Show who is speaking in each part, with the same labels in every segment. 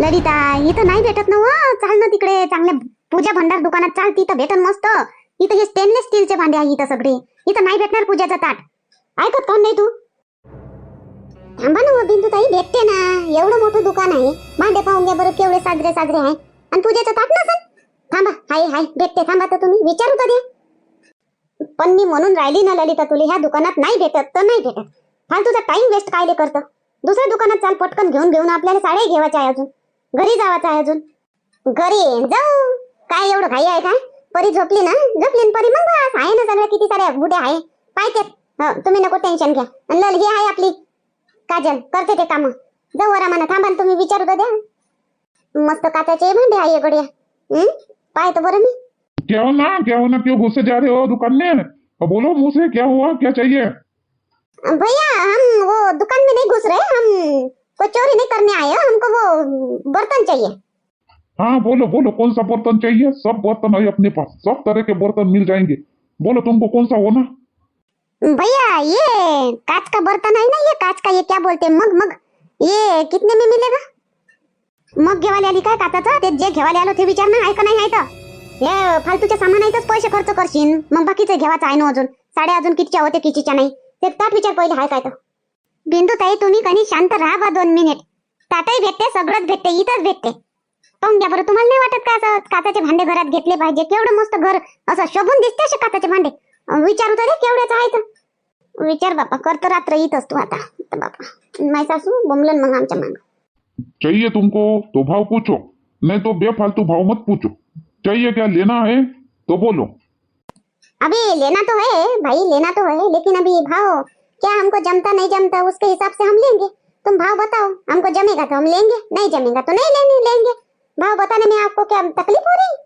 Speaker 1: ललिता इथं नाही भेटत ना व चाल ना तिकडे. चांगल्या पूजा भंडार दुकानात चाल तिथं भेटन मस्त. इथं हे स्टेनलेस स्टीलचे भांडे आहे इथं सगळे. इथं नाही भेटणार पूजाचा ताट. ऐकत कोण नाही तू? थांबा ना बिंदू ताई भेटते ना. एवढं मोठं दुकान आहे. भांडे पाहून घ्या बरं केवढे साजरे साजरे आहे. आणि पूजेचं ताट नसेल? थांबा. हाय हाय. भेटते. थांबा तर तुम्ही. विचारू तर पण मी म्हणून राहिली ना ललिता तुला ह्या दुकानात नाही भेटत तर नाही भेटत. फालतूचा टाइम वेस्ट कायले करतं? दुसऱ्या दुकानात चाल पटकन घेऊन घेऊन आपल्याला साड्या घेवायच्या आहे अजून. घरी जावायचं आहे अजून. घरी जाऊ. काय एवढं घाई आहे काय? परी झोपली ना? झोपली ना परी मग बस. आहे ना सगळ्या किती साऱ्या बुड्या आहे. पाहते. हो तुम्ही नको टेन्शन घ्या. आणि लल ही आहे आपली. काजल करते ते काम. जाऊ आरामानं. थांबा ना तुम्ही विचारू तर द्या. मस्त काचाचे भांडे आहे गड्या? पाहतो बरं मी.
Speaker 2: क्या हो ना क्या हो ना. क्यों घुसे जा रहे हो दुकान में बोलो मुंह से क्या हुआ? क्या चाहिए?
Speaker 1: भैया हम वो दुकान में नहीं घुस रहे हम कोई चोरी नहीं करने आए हैं, हमको वो बर्तन चाहिए।
Speaker 2: हाँ बोलो बोलो कौन सा बर्तन चाहिए? सब बर्तन है अपने पास। सब तरह के बर्तन मिल जाएंगे। बोलो तुमको कौन सा होना?
Speaker 1: भैया ये कांच का बर्तन है ना ये कांच का ये क्या बोलते हैं? मग मग। ये कितने में मिलेगा? मग घेवाले आली काय काचाचं ते? जे घेवाले आलो ते विचार ना आहे का नाही आहे तर हे फालतूच्या सामानातच पैसे खर्च करशील. मग बाकीचं घेवायचं आहे ना अजून. साड्या अजून कितीच्या होते कितीच्या नाही? ते ताट विचार पहिले आहे काय तर बिंदू ताई तुम्ही कधी शांत राहा बा दोन मिनिट. ताटही भेटते सगळंच भेटते इथंच भेटते. पाहून घ्या बरं तुम्हाला नाही वाटत का असं काचाचे भांडे घरात घेतले पाहिजे? केवढं मस्त घर असं शोभून दिसते असे काचाचे भांडे. विचारू तर केवढ्याच आहे तर. विचार बापा करतो रात्र येतच तू आता. बापा माय सासू बोंबलन मग आमच्या माग.
Speaker 2: चाहिए तुमको तो भाव पूछो. नहीं तो बेफालतू भाव मत पूछो. चाहिए क्या लेना है तो बोलो.
Speaker 1: अभी लेना तो है भाई लेना तो है लेकिन अभी भाव क्या हमको जमता नहीं जमता उसके हिसाब से हम लेंगे। तुम भाव बताओ हमको जमेगा तो हम लेंगे नहीं जमेगा तो नहीं लेंगे लेंगे। भाव बताने में आपको क्या तकलीफ़ हो रही?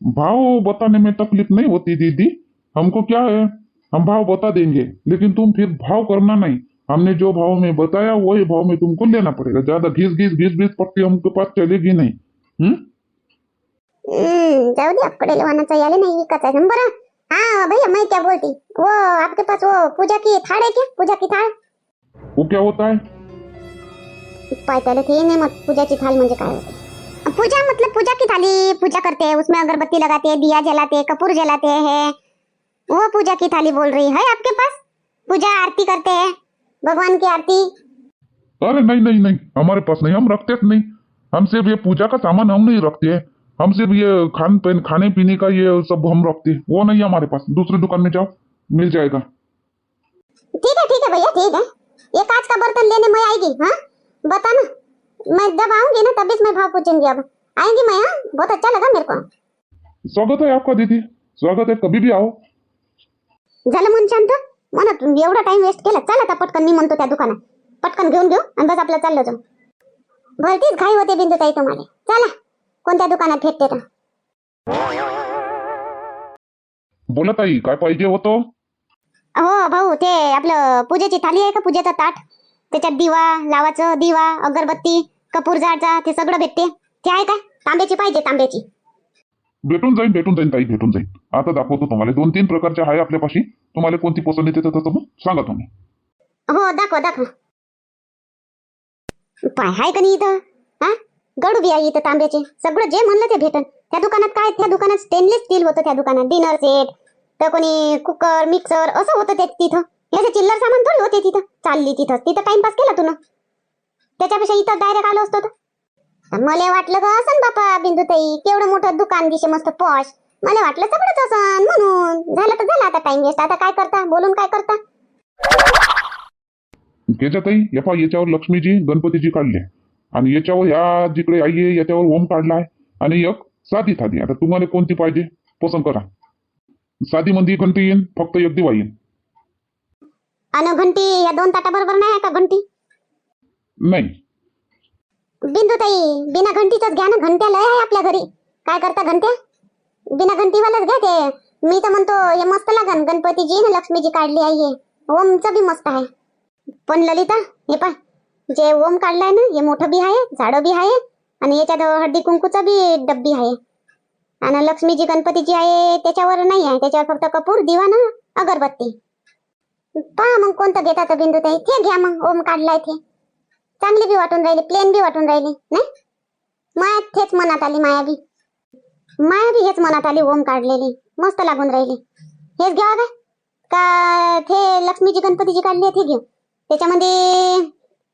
Speaker 2: भाव बताने में तकलीफ़ नहीं होती दीदी। हमको क्या है? हम भाव बता देंगे लेकिन तुम फिर भाव करना नहीं। हमने जो भाव में बताया वही भाव में तुमको लेना पड़ेगा। ज़्यादा घिस घिस घिस घिस पट्टी हमके पास चलेगी नहीं। हम्म?
Speaker 1: हम्म, जाऊ दे आपकडे लवानाचा याले नाही विकायचा. बरं हाँ भैया मैं क्या बोलती? वो आपके पास वो पूजा की थाड़ है क्या? पूजा की थाड़
Speaker 2: वो क्या होता है?
Speaker 1: पायताले थे नहीं मत पूजा की थाल म्हणजे काय होते? पूजा मतलब पूजा की थाली पूजा करते हैं उसमें अगरबत्ती लगाते हैं दिया जलाते हैं कपूर जलाते हैं। वो पूजा की थाली बोल रही है आपके पास? पूजा आरती करते हैं भगवान की आरती?
Speaker 2: अरे नहीं नहीं नहीं हमारे पास नहीं हम रखते नहीं। हम सिर्फ़ ये पूजा का सामान हम नहीं रखते हैं। हम सिर्फ़ ये खान पीन खाने पीने का ये सब हम रखते हैं। वो नहीं है हमारे पास। दूसरी दुकान में जाओ मिल जाएगा।
Speaker 1: ठीक है ठीक है भैया ठीक है। ये कांच का बर्तन लेने मैं आएगी हाँ? बता ना। मैं जब आऊँगी ना तभी मैं भाव पूछूँगी अब। आएँगी मैं हाँ? बहुत अच्छा लगा मेरे को।
Speaker 2: स्वागत है आपका दीदी। स्वागत है कभी भी आओ।
Speaker 1: झालं मन शांत म्हणत एवढा टाइम वेस्ट केला चला आता पटकन मी म्हणतो त्या दुकानात। पटकन घेऊन घेऊ आणि बस आपलं चाललो जाऊ भलतीच घाई होते बिंदू ताई तुम्हाला चला। कोणत्या दुकानात भेटते तर
Speaker 2: बोला ताई काय पाहिजे होतं?
Speaker 1: हो भाऊ ते आपलं पूजेची थाली आहे का? पूजेचा ताट. त्याच्यात दिवा लावाचं दिवा अगरबत्ती कपूर झाडचा ते सगळं भेटते. ते आहे का? तांब्याची पाहिजे तांब्याची.
Speaker 2: भेटून जाईल भेटून जाईल ताई भेटून जाईल. आता दाखवतो तुम्हाला. दोन तीन प्रकारचे आहे आपल्यापाशी. तुम्हाला कोणती पसंत येते तर तसं मग सांगा तुम्ही.
Speaker 1: हो दाखव दाखव. पाय हाय का नाही इथं? हा? गडू बी इथं तांब्याचे. सगळं जे म्हणलं ते भेटन. त्या दुकानात काय? त्या दुकानात स्टेनलेस स्टील होतं त्या दुकानात. डिनर सेट तर कोणी कुकर मिक्सर असं होतं ते तिथं. याचे चिल्लर सामान थोडी होते तिथं. चालली तिथं. तिथं टाइमपास केला तू त्याच्यापेक्षा इथं डायरेक्ट आलो असतो मला वाटलं का असन बापा बिंदुताई केवढं मोठं दुकान दिशे मस्त पॉश मला वाटलं सगळंच असन म्हणून. झालं तर झालं आता टाइम वेस्ट आता काय करता? बोलून काय करता?
Speaker 2: ताई याच्यावर लक्ष्मीजी गणपतीजी काढले. आणि याच्यावर ह्या जिकडे आई आहे याच्यावर ओम काढला आहे आणि एक साधी थाली. आता तुम्हाला कोणती पाहिजे? पसंत करा. साधी मध्ये घंटी येईन फक्त एक दिवा येईन.
Speaker 1: अन घंटी या दोन ताटा बरोबर नाही आहे का घंटी?
Speaker 2: नाही.
Speaker 1: बिंदुताई बिना घंटीच घ्या ना घंट्या लय आहे आपल्या घरी. काय करता घंट्या? बिना घंटीवालाच घ्या ते. मी तर म्हणतो हे मस्त लागन. गणपतीजी ना लक्ष्मीजी काढली आहे ओमचं बी मस्त आहे. पण ललिता हे पाय. जे ओम काढलाय ना हे मोठं बी आहे झाडं बी आहे आणि याच्यात हळदी कुंकूचा बी डब्बी आहे. आणि लक्ष्मीजी गणपतीची आहे त्याच्यावर नाही आहे त्याच्यावर फक्त कपूर दिवा ना अगरबत्ती. पहा मग कोणतं घेता बिंदू ताई ते घ्या मग ओम काढलाय ते. चांगली बी वाटून राहिली प्लेन बी वाटून राहिली नाही? माया तेच मनात आली माया बी. माया बी हेच मनात आली ओम काढलेली. मस्त लागून राहिली. हेच घ्यावा का? ते लक्ष्मीची गणपतीची काढली आहे ते घेऊ. त्याच्यामध्ये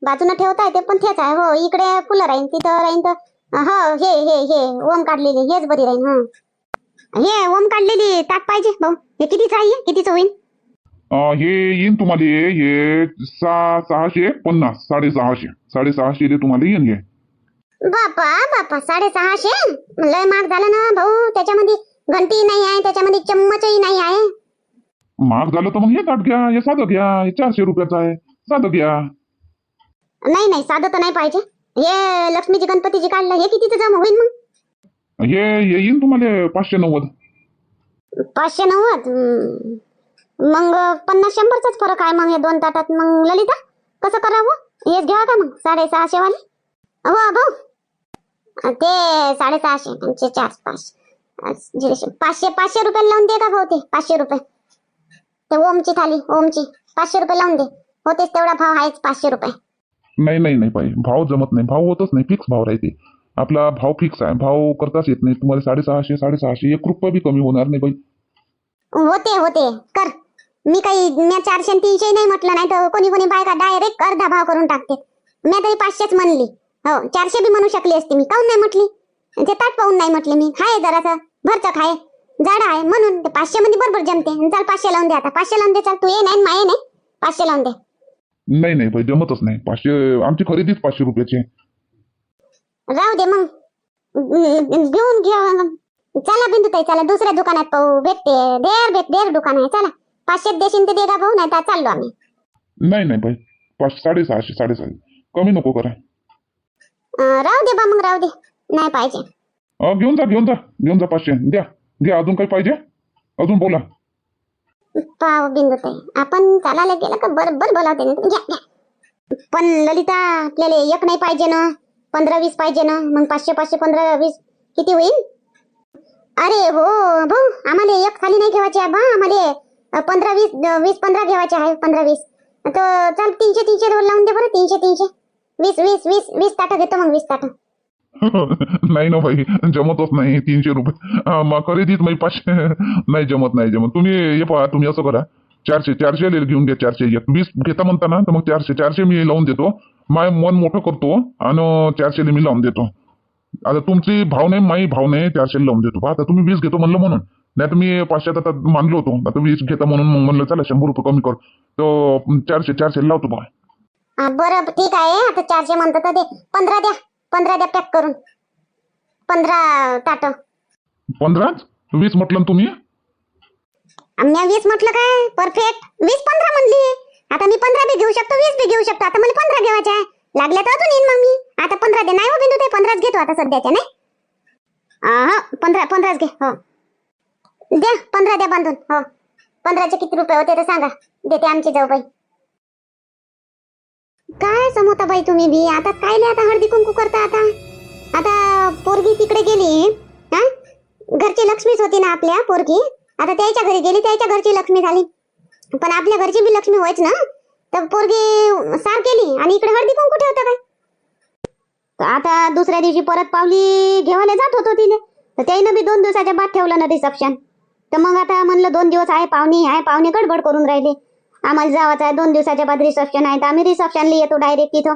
Speaker 1: बाजूनं ठेवता येते पण तेच आहे. हो इकडे फुलं राहीन तिथं राहीन तर हो हे हे हे ओम काढलेली हेच बरी राहीन हा. हे ओम काढलेली ताट पाहिजे भाऊ. हे कितीच आहे? कितीचं होईल
Speaker 2: अं, हे येईन तुम्हाला हे सहा सहाशे पन्नास साडेसहाशे. साडेसहाशे तुम्हाला येईन हे.
Speaker 1: बापा बापा साडेसहाशे? लय महाग झालं ना भाऊ. त्याच्यामध्ये घंटी नाही आहे त्याच्यामध्ये चम्मचही नाही आहे.
Speaker 2: महाग झालं तर मग हे ताट घ्या हे साधं घ्या हे चारशे रुपयाचं आहे. साधं घ्या.
Speaker 1: नाही नाही साधं तर नाही पाहिजे. हे लक्ष्मीची गणपतीची काढलं हे कितीचं जमा होईल मग?
Speaker 2: हे हे येईन तुम्हाला पाचशे नव्वद.
Speaker 1: पाचशे नव्वद? हम्म. मग पन्नास शंभरचाच फरक आहे मग हे दोन ताटात. मग ललिता कसं करावं? हेच घ्यावं का मग? साडेसहाशे वाले? हो भाऊ. ते साडेसहाशे त्यांचे चार पाच पाचशे पाचशे रुपये लावून दे का भाऊ ते? पाचशे रुपये. ते ओमची थाली ओमची. पाचशे रुपये लावून दे. होतेच तेवढा भाव आहेच पाचशे रुपये.
Speaker 2: नाही नाही नाही पाहिजे भाव जमत नाही. भाव होतच नाही. फिक्स भाव राहते. आपला भाव फिक्स आहे. भाव करताच येत नाही. तुम्हाला साडेसहाशे साडेसहाशे एक रुपया बी कमी होणार नाही बाई.
Speaker 1: होते होते. कर. मी काही मी चारशे आणि तीनशे नाही म्हटलं. नाही तर कोणी कोणी बायका डायरेक्ट अर्धा भाव करून टाकते. मी तरी पाचशेच म्हणली. हो चारशे बी म्हणू शकली असते मी. काऊन नाही म्हटली? ते ताट पाहून नाही म्हटले मी. हाय जरासा. भरचक आहे जाडा आहे म्हणून. ते पाचशे मध्ये बरोबर जमते. चल पाचशे लावून दे आता. पाचशे लावून दे चल. तू ये नाही माये नाही पाचशे लावून दे.
Speaker 2: नाही नाही बाई जमतच नाही. पाचशे आमची खरेदीच पाचशे रुपयाची आहे.
Speaker 1: राहू दे मग. घेऊन घ्या. चला बिंदू ताई चला. दुसऱ्या दुकानात पाहू. भेटते. देर भेट देर दुकान आहे. चला. पाचशेच देशील ते दे का भाऊ नाही तर चाललो आम्ही.
Speaker 2: नाही नाही बाई पाच साडेसहाशे साडेसहाशे. कमी नको करा.
Speaker 1: अं, राहू दे बा मग राहू दे. नाही पाहिजे.
Speaker 2: अं, घेऊन जा घेऊन जा. घेऊन जा पाचशे. द्या. द्या अजून काही पाहिजे? अजून बोला.
Speaker 1: पाव बिंदू ताई आपण चालायला गेलं का बरोबर बोलावते. ना घ्या घ्या. पण ललिता आपल्याला एक नाही पाहिजे ना. पंधरा वीस पाहिजे ना. मग पाचशे पाचशे पंधरा वीस किती होईल? अरे हो भाऊ आम्हाला एक थाली नाही घेवायची आहे बा. आम्हाला पंधरा वीस वीस पंधरा घेवायचे आहे पंधरा वीस. तर चल तीनशे तीनशे लावून दे बरं तीनशे तीनशे. वीस वीस वीस वीस ताटं घेतो मग वीस ताटं.
Speaker 2: नाही ना भाई जमतच नाही तीनशे रुपये. मग खरेदीच मी म्हणजे पाचशे. नाही जमत नाही जमत. तुम्ही हे पहा तुम्ही असं करा. चारशे चारशे घेऊन घ्या चारशे एक. वीस घेता म्हणता ना तर मग चारशे चारशे मी लावून देतो. माय मन मोठं करतो आणि चारशे मी लावून देतो. आता तुमची भाव नाही माई भाव नाही चारशे लावून देतो. पहा आता तुम्ही वीस घेतो म्हणलं म्हणून. नाही तर मी पाचशेत आता मानलो होतो. आता वीस घेता म्हणून मग म्हणलं चला शंभर रुपये कमी कर. तर चारशे चारशे लावतो बा
Speaker 1: बरं ठीक आहे. आता चारशे म्हणतात पंधरा द्या. पंधरा द्या पॅक करून. पंधरा ताटं.
Speaker 2: पंधराच वीस म्हटलं ना तुम्ही?
Speaker 1: आम्ही वीस म्हटलं काय? परफेक्ट वीस पंधरा म्हणली. आता मी पंधरा बी घेऊ शकतो वीस बी घेऊ शकतो. आता मला पंधरा घेवायचे आहे. लागल्या तर अजून येईन मग मी. आता पंधरा दे. नाही हो बिंदू ते पंधराच घेतो आता सध्याच्या नाही? हा पंधरा पंधराच घे हो. द्या पंधरा द्या बांधून हो. पंधराचे किती रुपये होते तर सांगा. देते आमची जाऊ बाई काय समोता बाई तुम्ही बी? आता काय कायले आता हळदी कुंकू करता आता? आता पोरगी तिकडे गेली हा? घरची लक्ष्मीच होती ना आपल्या पोरगी? आता त्याच्या घरी गेली त्याच्या घरची लक्ष्मी झाली. पण आपल्या घरची बी लक्ष्मी व्हायच ना? तर पोरगी सार केली आणि इकडे हळदी कुंकू ठेवता काय? आता दुसऱ्या दिवशी परत पावली घेवायला जात होतो तिने तर त्यानं बी दोन दिवसाच्या बाद ठेवलं ना रिसेप्शन तर मग आता म्हणलं दोन दिवस आहे पाहुणे आहे पाहुणे गडबड करून राहिले. आम्हाला जावाचं आहे दोन दिवसाच्या बाद रिसेप्शन आहे. तर आम्ही रिसेप्शनला येतो डायरेक्ट तिथं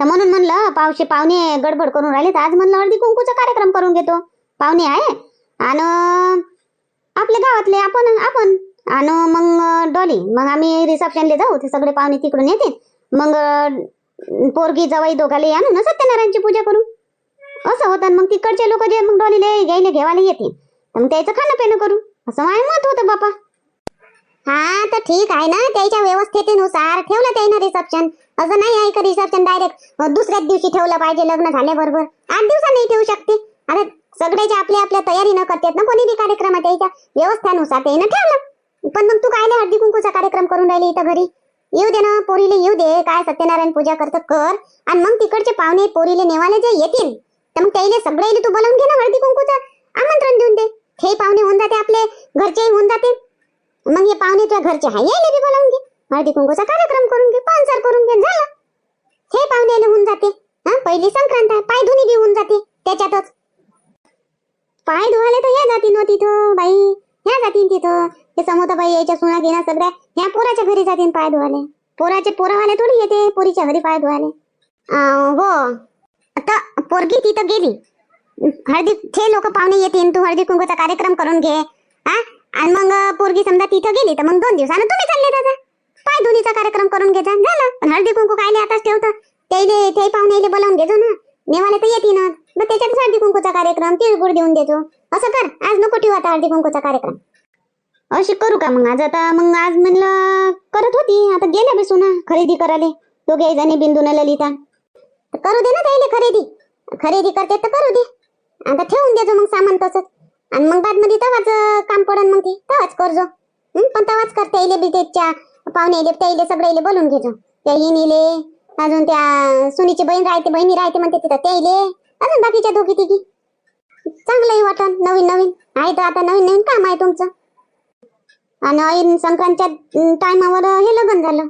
Speaker 1: तर म्हणून म्हणलं पावशे पाहुणे गडबड करून राहिले तर आज म्हणलं हळदी कुंकूचा कार्यक्रम करून घेतो. पाहुणे आहे. आणि आपल्या गावातले आपण आपण. आणि मग डॉली. मग आम्ही रिसेप्शनला जाऊ. ते सगळे पाहुणे तिकडून येतील. मग पोरगी जवाई दोघाले आणू ना सत्यनारायणची पूजा करू असं होतं. आणि मग तिकडचे लोक जे मग डॉलीले घ्यायला घेवायला येतील. तर मग त्याचं खाणं पिणं करू. असं माझं मत होतं बापा. हा तर ठीक आहे ना त्याच्या व्यवस्थेनुसार ठेवलं त्यानं रिसेप्शन असं नाही आहे का रिसेप्शन डायरेक्ट दुसऱ्याच दिवशी ठेवलं पाहिजे लग्न झाल्याबरोबर. आठ दिवसांनी ठेवू शकते. आता सगळ्याच्या आपल्या आपल्या तयारीनं करतात ना कोणी बी कार्यक्रमात त्याच्या व्यवस्थेनुसार त्यानं ठेवलं. पण मग तू काय हळदी कुंकूचा कार्यक्रम करून राहिली इथं घरी? येऊ दे ना पोरीले येऊ दे काय सत्यनारायण पूजा करत कर. आणि मग तिकडचे पाहुणे पोरीले नेवाले जे येतील तर मग त्याला सगळे तू बोलावून घे ना हळदी कुंकूचं आमंत्रण देऊन दे. हे पाहुणे होऊन जाते आपले घरचेही होऊन जाते मग हे पाहुणे तुझ्या घरचे आहे यायले बी बोलावून घे. हळदी कुंकूचा कार्यक्रम करून घे पानसार करून घे झालं. हे पाहुणे होऊन जाते. हा पहिली संक्रांत आहे पाय धुनी बी होऊन जाते त्याच्यातच. पाय धुवाले तर ह्या जातीन हो तिथं बाई. ह्या जातीन तिथं. हे समोर बाई यायच्या सुना घेणार सगळ्या ह्या पोराच्या घरी जातीन पाय धुवाले पोराचे पोरावाले थोडी येते पोरीच्या घरी पाय धुवाले अं, हो. आता पोरगी तिथं गेली. हळदी ते लोक पाहुणे येतील तू हळदी कुंकूचा कार्यक्रम करून घे. आणि मग पोरगी समजा तिथं गेली तर मग दोन दिवसानं तुम्ही चालले दादा. पाय धुनीचा कार्यक्रम करून घेजा झालं. पण हळदी कुंकू कायले आताच ठेवतं. त्याले ते पाहुणे बोलावून घेतो ना. नेवाले तर येतील मग त्याच्यातच हळदी कुंकूचा कार्यक्रम तिळगुळ देऊन देतो असं कर. आज नको ठेवू आता हळदी कुंकूचा कार्यक्रम. अशी करू का मग आज? आता मग आज म्हणलं करत होती. आता गेल्या बसू ना खरेदी करायला. दोघे जणी बिंदू न ललिता करू दे ना त्याला खरेदी. खरेदी करते तर करू दे. आता ठेवून देजो मग सामान तसंच. आणि मग बादमध्ये तवाच काम पडन मग ते. तवाच करजो. पण तवाच कर त्याले बी त्याच्या पाहुणे इले त्याले सगळे बोलून घेजो. त्या हिनीले अजून त्या सुनीची बहीण राहते बहिणी राहते म्हणते तिथं त्याले अजून बाकीच्या दोघी तिघी. चांगलंही वाटन नवीन नवीन. आहे तर आता नवीन नवीन काम आहे तुमचं. आणि ऐन संक्रांतच्या टायमावर हे लग्न झालं.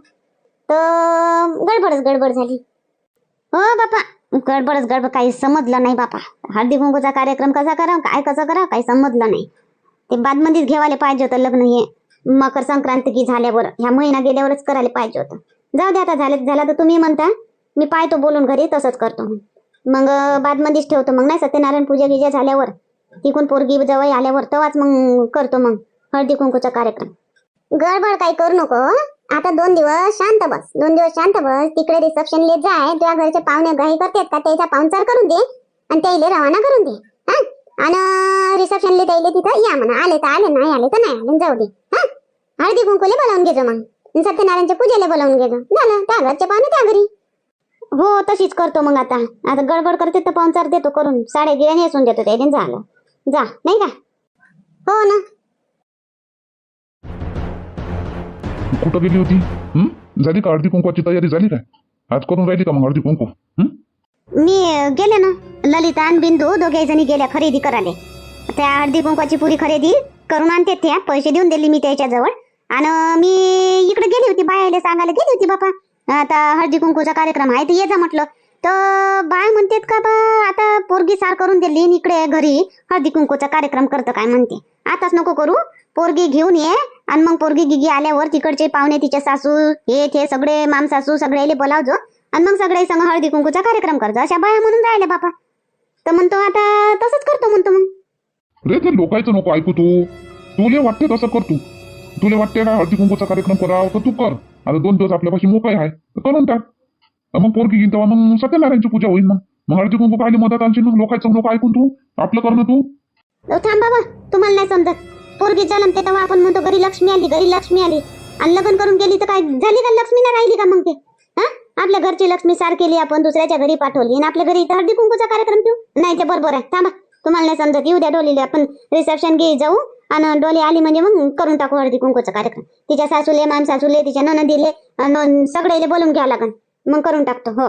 Speaker 1: तर गडबडच गडबड झाली. हो बापा. गडबडच गडबड काही समजलं नाही बापा. हळदी कुंकूचा कार्यक्रम कसा करा काय कसं करा काही समजलं नाही. ते बादमध्येच घेवायला पाहिजे होतं लग्न हे. मकर संक्रांती की झाल्यावर ह्या महिना गेल्यावरच करायला पाहिजे होतं. जाऊ दे आता झालं झालं तर तुम्ही म्हणता. मी पाहतो बोलून घरी तसंच करतो. मग मग बादमध्येच ठेवतो. मग नाही सत्यनारायण पूजा गिजा झाल्यावर तिकून पोरगी जवळ आल्यावर तेव्हाच मग करतो मग हळदी कुंकूचा कार्यक्रम. गडबड काही करू नको आता दोन दिवस शांत बस. दोन दिवस शांत बस. तिकडे रिसेप्शनले जाय. तुझ्या घरचे पाहुणे घाई करतात का? त्याचा पाहुणचार करून दे. आणि त्याला रवाना करून दे. हा? आणि रिसेप्शनले त्याला तिथं या म्हणा. आले तर आले नाही आले तर नाही आले. जाऊ दे. हा? हळदी कुंकूला बोलावून घेजो मग. सत्यनारायणच्या पूजेला बोलावून घेजो. झालं. त्या घरचे पाहुणे त्या घरी. हो तशीच करतो मग आता. आता गडबड करते तर पाहुणचार देतो करून. साडे गिऱ्या नेसून देतो त्याने झालं. जा. नाही का? हो ना.
Speaker 2: कुठं गेली होती? हं? झाली का हळदी कुंकवाची तयारी? झाली काय? आज करून राहिली का मग हळदी कुंकू? हं?
Speaker 1: मी गेले ना. ललिता आणि बिंदू दोघे जणी गेल्या खरेदी करायला. त्या हळदी कुंकवाची पुरी खरेदी करून आणते त्या. पैसे देऊन दिले मी त्याच्याजवळ. आणि मी इकडे गेली होती बायाला सांगायला. गेली होती बापा. आता हळदी कुंकूचा कार्यक्रम आहे तर ये जा म्हटलं. तर बाय म्हणतात का बा आता पोरगी सार करून दिली आणि इकडे घरी. हळदी कुंकूचा कार्यक्रम करतं काय म्हणते. आताच नको करू. पोरगी घेऊन ये आणि मग पोरगी गिगी आल्यावर तिकडचे पाहुणे तिचे सासू हे ते सगळे माम सासू सगळ्याला बोलावजो आणि मग सगळे संग हळदी कुंकूचा कार्यक्रम करतो अशा बाया म्हणून राहिले बापा. तर म्हणतो आता तसंच करतो म्हणतो मग.
Speaker 2: रे ते लोकांचं नको ऐकू तू. तुले वाटते तसं कर तू. तुले वाटते का हळदी कुंकूचा कार्यक्रम करावा? तर तू कर. आता दोन दिवस आपल्यापाशी मोकळे आहे. तर करून टाक मग पोरगी घेईन तेव्हा मग सत्यनारायणची पूजा होईल ना मग हळदी कुंकू कायली मदत आणशील मग लोकांचं लोक ऐकून तू आपलं करणं तू.
Speaker 1: अहो, थांब बाबा तुम्हाला नाही समजत. पोरगी जन्मते तेव्हा आपण म्हणतो घरी लक्ष्मी आली घरी लक्ष्मी आली. आणि लग्न करून गेली तर काय झाली का लक्ष्मी ना राहिली का मग ते? हा? आपल्या घरची लक्ष्मी सार केली आपण दुसऱ्याच्या घरी पाठवली आणि आपल्या घरी इथं हळदी कुंकूचा कार्यक्रम ठेवू? नाही ते बरोबर आहे. थांबा तुम्हाला नाही समजत. येऊ द्या डोलीला आपण रिसेप्शन घे जाऊ. आणि डोली आली म्हणजे मग करून टाकू हळदी कुंकूचा कार्यक्रम. तिच्या सासूले माम सासूले तिच्या ननदीले आणि सगळेले बोलून घ्यावं लागन. मग करून टाकतो हो.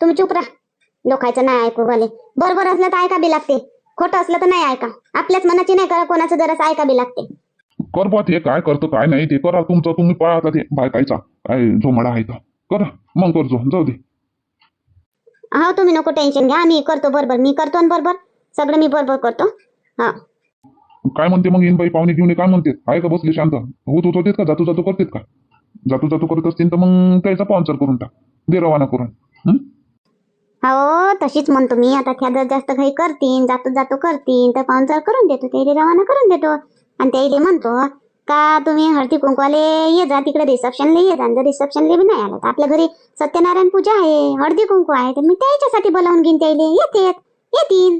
Speaker 1: तुम्ही चुप राहा. लोकांचं नाही ऐकू भले. बरोबर असलं तर ऐका बी लागते. खोटं असलं तर नाही ऐका. आपल्याच मनाची नाही करा कोणाचं जरासं ऐका बी लागते.
Speaker 2: कर बा ते काय करतं काय नाही ते करा तुमचं तुम्ही पळा आता ते बायकायचा. काय झोमाडा आहे तर करा. मग करजो जाऊ दे.
Speaker 1: हो तुम्ही नको टेन्शन घ्या. मी करतो बरोबर. मी करतो ना बरोबर. सगळं मी बरोबर करतो. हा.
Speaker 2: काय म्हणते मग येईन बाई पाहुणे घेऊन काय म्हणते? आहे का बसले शांत? होत होत होतेत का? जातो जातो करतेत का? जातो जातो करत असतील तर मग त्याचा पाहुणचार करून टाक. दे रवाना करून. हं?
Speaker 1: हो तशीच म्हणतो मी. आता त्या जर जास्त काही करतीन जातो जातो करतीन तर पाहुणचार करून देतो. ते रवाना करून देतो. आणि त्याला म्हणतो का तुम्ही हळदी कुंकवाले ये जा तिकडे रिसेप्शनला ये जा. आणि जर रिसेप्शनला बी नाही आलं तर आपल्या घरी सत्यनारायण पूजा आहे हळदी कुंकू आहे तर मी त्याच्यासाठी बोलावून घेईन त्याले येते येतील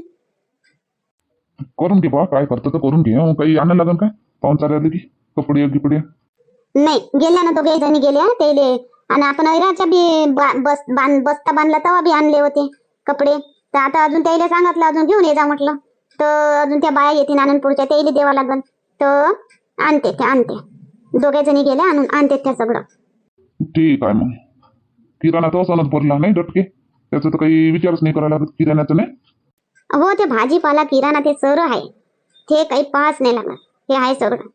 Speaker 2: करून घे बा काय करतं तर करून घे. हं, काही आणायला लागेल काय पाहुणचार आले की कपडे गिपडे?
Speaker 1: नाही गेल्या ना दोघे जणी गेल्या त्याले. आणि आपण ऐराच्या बी बा- बस बांध बस्ता बांधला तेव्हा बी आणले होते कपडे. तर आता अजून त्याला सांगितलं अजून घेऊन ये जा म्हटलं. तर अजून त्या बाया येतील आनंदपूरच्या त्याला द्यावं लागल तर आणते त्या आणते. दोघे जणी गेल्या आणून आणते त्या सगळं.
Speaker 2: ठीक आहे मग. किराणा तर भरला नाही डटके? त्याचं तर काही विचारच नाही करायला लागत किराण्याचं नाही?
Speaker 1: हो ते भाजीपाला किराणा ते सर्व आहे. ते काही पास नाही लागणार हे आहे सगळं